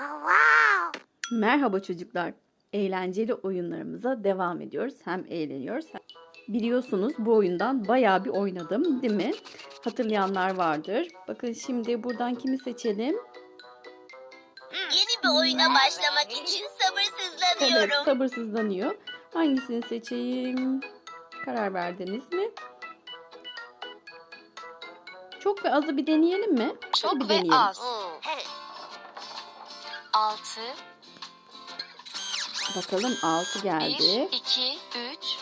Wow. Merhaba çocuklar. Eğlenceli oyunlarımıza devam ediyoruz. Hem eğleniyoruz. Hem... Biliyorsunuz bu oyundan bayağı bir oynadım değil mi? Hatırlayanlar vardır. Bakın şimdi buradan kimi seçelim? Yeni bir oyuna başlamak için Evet sabırsızlanıyorum. sabırsızlanıyor. Hangisini seçeyim? Karar verdiniz mi? Çok ve azı bir deneyelim mi? Hadi Çok bir ve deneyelim. az. 6, Bakalım 6 1, geldi. 2, 3,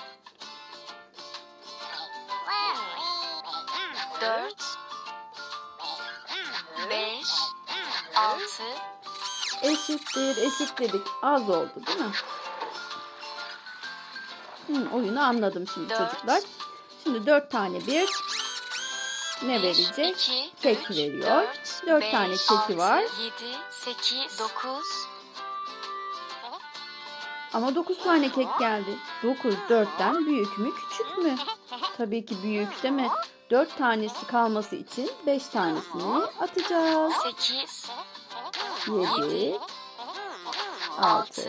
4, 5, 6, Eşittir, eşitledik. Az oldu değil mi? Hı, oyunu anladım şimdi Dört. çocuklar. Şimdi dört tane bir ne 1, verecek? 2, Kek 3, veriyor. 4, Dört 5, tane keki 6, var. 7, 8, 9, Ama 9 tane kek geldi. 9 4'ten büyük mü küçük mü? Tabii ki büyük değil mi? 4 tanesi kalması için 5 tanesini atacağız. 8, 7, 6,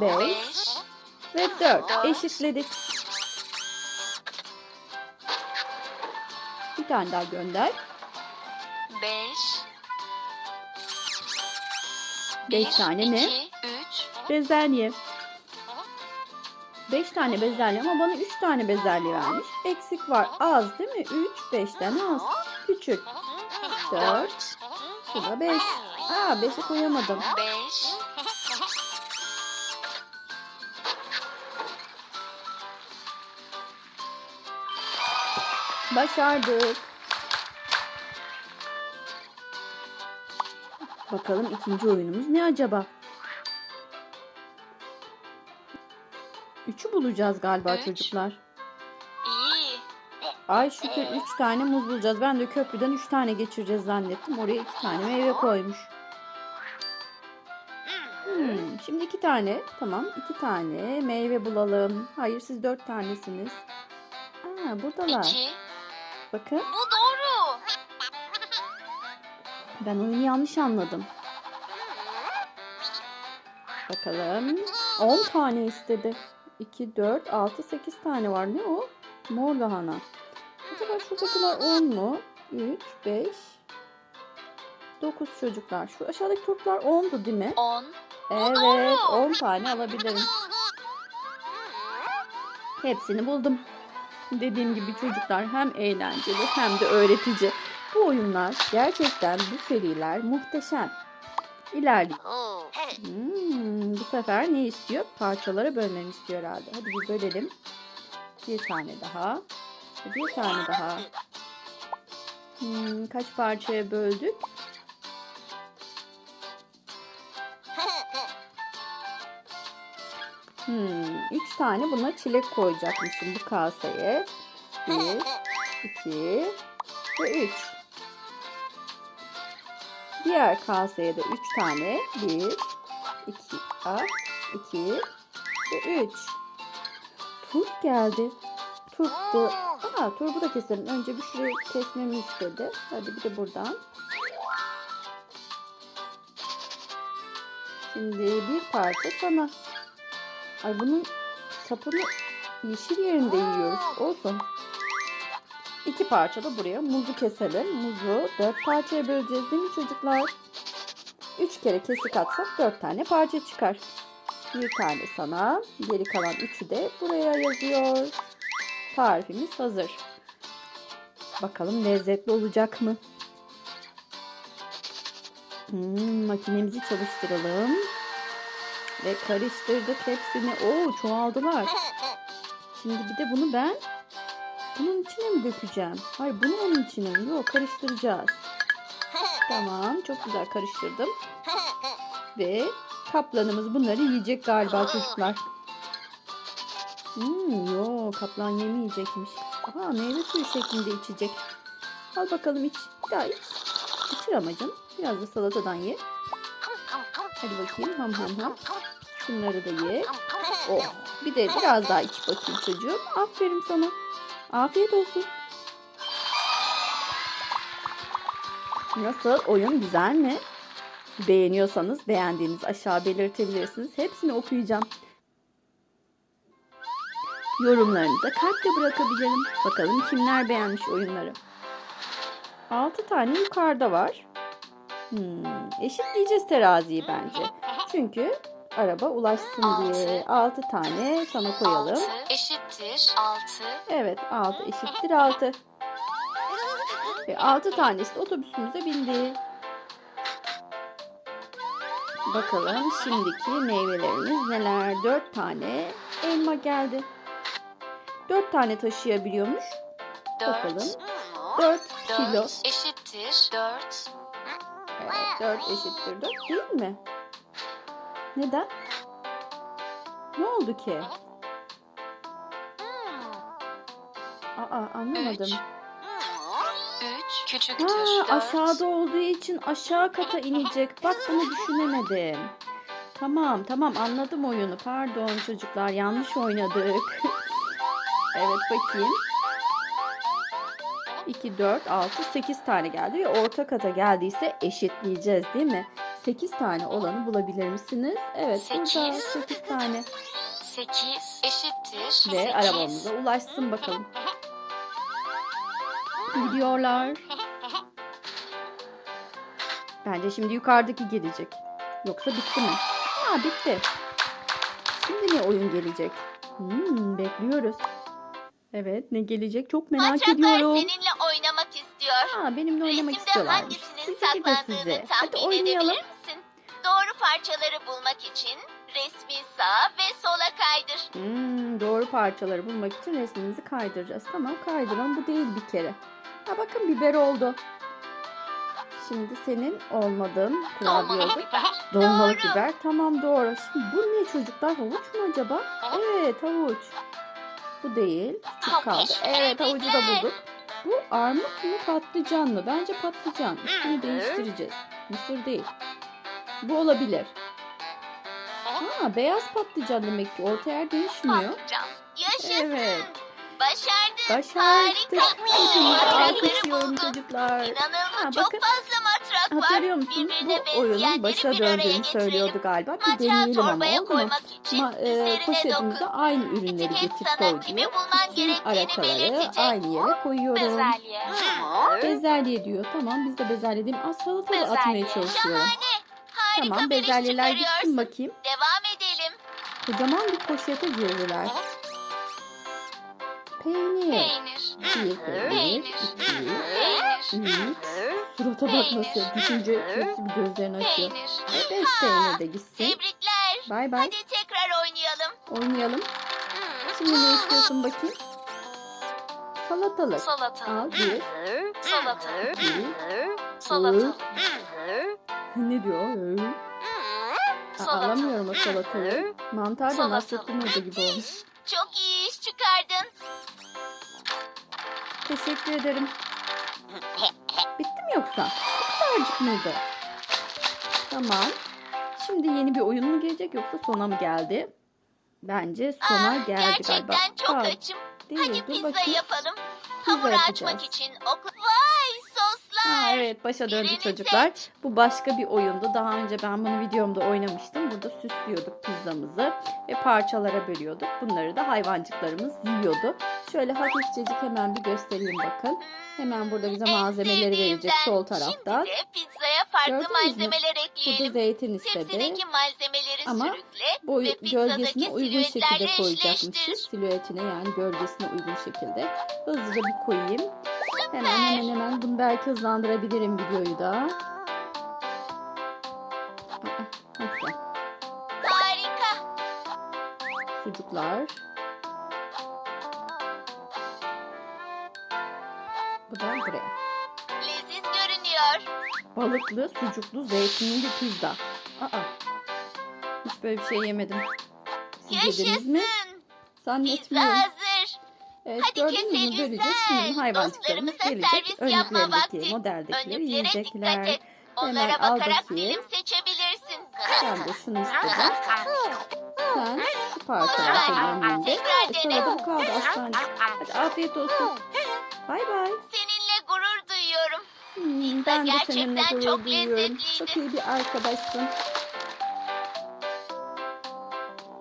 5 5, ve 4. Dört. Eşitledik. Bir tane daha gönder. 5, 5 tane ne? 2, 3, Bezelye. 5 tane bezelye ama bana 3 tane bezelye vermiş. Eksik var. Az değil mi? 3 5'ten az. Küçük. 4 4, Şu da 5. Aa 5'i koyamadım. 5, Başardık. Bakalım ikinci oyunumuz ne acaba? Üçü bulacağız galiba Üç. çocuklar. iyi. Ay şükür 3 tane muz bulacağız. Ben de köprüden 3 tane geçireceğiz zannettim. Oraya 2 tane meyve koymuş. Hmm, şimdi 2 tane. Tamam 2 tane meyve bulalım. Hayır siz 4 tanesiniz. Aa buradalar. 2, Bakın bu doğru. ben oyunu yanlış anladım. Bakalım. 10 tane istedi. 2, 4, 6, 8 tane var. Ne o? Mor lahana. Acaba şuradakiler 10 mu? 3, 5, 9 çocuklar. Şu aşağıdaki turplar 10'du değil mi? 10, Evet 10 tane alabilirim. Hepsini buldum. Dediğim gibi çocuklar hem eğlenceli hem de öğretici. Bu oyunlar gerçekten bu seriler muhteşem. İlerliyor. Hmm, bu sefer ne istiyor? Parçalara bölmemi istiyor herhalde. Hadi bir bölelim. Bir tane daha. Bir tane daha. Hmm, kaç parçaya böldük? Hmm, üç tane buna çilek koyacakmışım bu kaseye. Bir, iki ve üç. Diğer kaseye de üç tane. Bir, iki, a, iki ve üç. Turp geldi. Turptu. Aa, turbu da keselim. Önce bir şurayı kesmemi istedi. Hadi bir de buradan. Şimdi bir parça sana. Ay bunun sapını yeşil yerinde yiyoruz. Olsun. İki parça da buraya muzu keselim. Muzu dört parçaya böleceğiz değil mi çocuklar? Üç kere kesik atsak dört tane parça çıkar. Bir tane sana. Geri kalan üçü de buraya yazıyor. Tarifimiz hazır. Bakalım lezzetli olacak mı? Hmm, makinemizi çalıştıralım. Ve karıştırdık hepsini. Oo çoğaldılar. Şimdi bir de bunu ben bunun içine mi dökeceğim? Hayır bunu onun içine mi? Yok karıştıracağız. Tamam çok güzel karıştırdım. Ve kaplanımız bunları yiyecek galiba çocuklar. Hmm, yo kaplan yemeyecekmiş. Aha meyve suyu şeklinde içecek. Al bakalım iç. Daha iç. İçir ama. Biraz da salatadan ye. Hadi bakayım ham ham ham. Şunları da ye. Oh. Bir de biraz daha iç bakayım çocuğum. Aferin sana. Afiyet olsun. Nasıl? Oyun güzel mi? Beğeniyorsanız beğendiğinizi aşağı belirtebilirsiniz. Hepsini okuyacağım. Yorumlarınıza kalp de bırakabilirim. Bakalım kimler beğenmiş oyunları. 6 tane yukarıda var. Hmm, eşitleyeceğiz teraziyi bence. Çünkü araba ulaşsın diye 6 tane sana koyalım. 6 eşittir 6. Evet 6 eşittir 6. Ve 6 tanesi de otobüsümüze bindi. Bakalım şimdiki meyvelerimiz neler? 4 tane elma geldi. 4 tane taşıyabiliyormuş. 4. Bakalım. 4 kilo. 4 eşittir 4. Evet 4 eşittir 4 değil mi? Neden? Ne oldu ki? Aa anlamadım. 3 küçüktür Ha, 4. aşağıda olduğu için aşağı kata inecek. Bak bunu düşünemedim. Tamam tamam anladım oyunu. Pardon çocuklar yanlış oynadık. evet bakayım. 2, 4, 6, 8 tane geldi ve orta kata geldiyse eşitleyeceğiz değil mi? 8 tane olanı bulabilir misiniz? Evet burada Sekiz. 8 tane 8 eşittir ve 8. arabamıza ulaşsın bakalım. Gidiyorlar. Bence şimdi yukarıdaki gelecek. Yoksa bitti mi? Ha bitti. Şimdi ne oyun gelecek? Hmm, bekliyoruz. Evet ne gelecek çok merak Matraklar ediyorum. seninle oynamak istiyor. Ha benimle oynamak Resimde istiyorlarmış. hangisinin Sizi de saklandığını sizi. Hadi tahmin oynayalım. edebilir misin? Parçaları bulmak için resmi sağa ve sola kaydır. Hmm, doğru parçaları bulmak için resmimizi kaydıracağız. Tamam kaydıralım. Bu değil bir kere. Ha bakın biber oldu. Şimdi senin olmadığın kurabiye oldu. biber. Dolmalık Doğru. biber. Tamam doğru. Şimdi bu ne çocuklar? Havuç mu acaba? Evet havuç. Bu değil. Havuç. kaldı. Evet havucu da bulduk. Bu armut mu patlıcan mı? Bence patlıcan. Üstünü değiştireceğiz. Mısır değil. Bu olabilir. Ha beyaz patlıcan demek ki. Orta yer değişmiyor. Patlıcan. Yaşasın. Evet. Başardın. Başardık. Harika. Alkışlıyorum çocuklar. İnanılmaz Ha, çok bakın. fazla matrak var. Hatırlıyor musunuz? Bu oyunun başa döndüğünü söylüyordu galiba. Bir deneyelim ama oldu mu? Ma- e, poşetimize aynı ürünleri Etiket getir sana koy kimi diyor. bulman Bütün arakaları aynı yere koyuyorum. Bezelye. Bezelye diyor. Tamam biz de bezelye diyeyim. Az salata da Bezelye. atmaya çalışıyorum. Şahane. Harika Tamam bir iş bezelyeler gitsin çıkarıyorsun. bakayım. Devam edelim. Kocaman bir poşete girdiler. Peynir. Peynir. Bir peynir. Peynir. iki, üç. Surata bak nasıl. Düşünce hepsi bir gözlerini açıyor. Peynir. Beş peynir de gitsin. Tebrikler. Bay bay. Hadi tekrar oynayalım. Oynayalım. Şimdi ne istiyorsun bakayım? Salatalık. Salatalık. Al bir. Salatalık. iki. Salatalık. Ne diyor? Aa, alamıyorum o salatalığı. Mantar da. Nasrettin Hoca gibi olmuş. Çok iyi iş çıkardın. Teşekkür ederim. Bitti mi yoksa? Bu kadarcık mıydı? Tamam. Şimdi yeni bir oyun mu gelecek yoksa sona mı geldi? Bence sona Aa, geldi gerçekten galiba. çok Aa, açım. değil, Hadi pizza bakayım. yapalım. Hamur açmak için okla... Ha, evet başa döndü Birini çocuklar. seç. Bu başka bir oyundu. Daha önce ben bunu videomda oynamıştım. Burada süslüyorduk pizzamızı ve parçalara bölüyorduk. Bunları da hayvancıklarımız yiyordu. Şöyle hafifçecik hemen bir göstereyim bakın. Hemen burada bize malzemeleri verecek sol taraftan. Şimdi de pizzaya farklı Gördünüz malzemeler Burada ekleyelim. zeytin istedi. Tepsideki malzemeleri Ama sürükle Boy, ve gölgesine uygun şekilde koyacakmışız. Silüetine yani gölgesine uygun şekilde. Hızlıca bir koyayım. Hemen hemen hemen bunu belki hızlandırabilirim videoyu da. Hatta Harika. sucuklar. Bu da buraya. Leziz görünüyor. Balıklı, sucuklu, zeytinli pizza. Aa, hiç böyle bir şey yemedim. Siz yediniz mi? Yaşasın. Pizza Zannetmiyorum. hazır. Evet Hadi mü keselim göreceğiz. sen. Şimdi hayvancıklarımız gelecek. Önlüklerindeki, modeldekileri yiyecekler. et. Hemen Onlara al bakarak bakayım. film seçebilirsin. Ben de şunu istedim. Sen şu parçalar senin önünde. Tekrar E, dene. sonra da bu kaldı aslancık. Hadi afiyet olsun. Bay bay. Seninle gurur duyuyorum. Hmm, ben de seninle gerçekten gurur çok duyuyorum. lezzetliydi. Çok iyi bir arkadaşsın.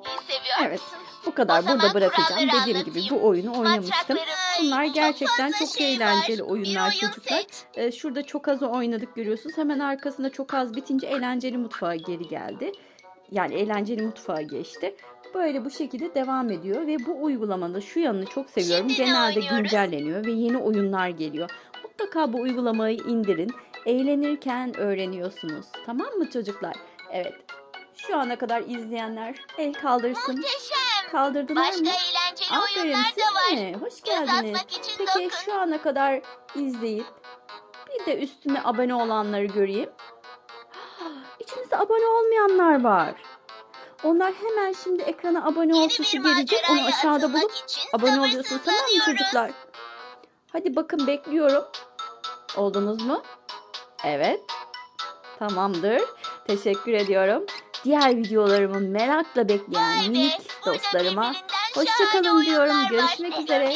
İyi seviyor Evet. musun? Bu kadar burada bırakacağım. Dediğim gibi bu oyunu oynamıştım. Bunlar çok gerçekten fazla çok şey var. eğlenceli Bir oyunlar oyun çocuklar. Ee, şurada çok az oynadık görüyorsunuz. Hemen arkasında çok az bitince eğlenceli mutfağa geri geldi. Yani eğlenceli mutfağa geçti. Böyle bu şekilde devam ediyor ve bu uygulamada şu yanını çok seviyorum. Şimdi ne Genelde oynuyoruz? güncelleniyor ve yeni oyunlar geliyor. Mutlaka bu uygulamayı indirin. Eğlenirken öğreniyorsunuz. Tamam mı çocuklar? Evet. Şu ana kadar izleyenler el kaldırsın. Muhteşem. Kaldırdılar Başka mı? eğlenceli Aferin oyunlar siz da var. mi? Hoş Göz geldiniz. atmak için Peki dokun. şu ana kadar izleyip bir de üstüne abone olanları göreyim. İçinizde abone olmayanlar var. Onlar hemen şimdi ekrana abone ol tuşu gelecek. Onu aşağıda bulup abone oluyorsunuz tamam mı çocuklar? Hadi bakın bekliyorum. Oldunuz mu? Evet. Tamamdır. Teşekkür ediyorum. Diğer videolarımı merakla bekleyen minik dostlarıma birbirinden hoşça şahane kalın diyorum. Görüşmek üzere.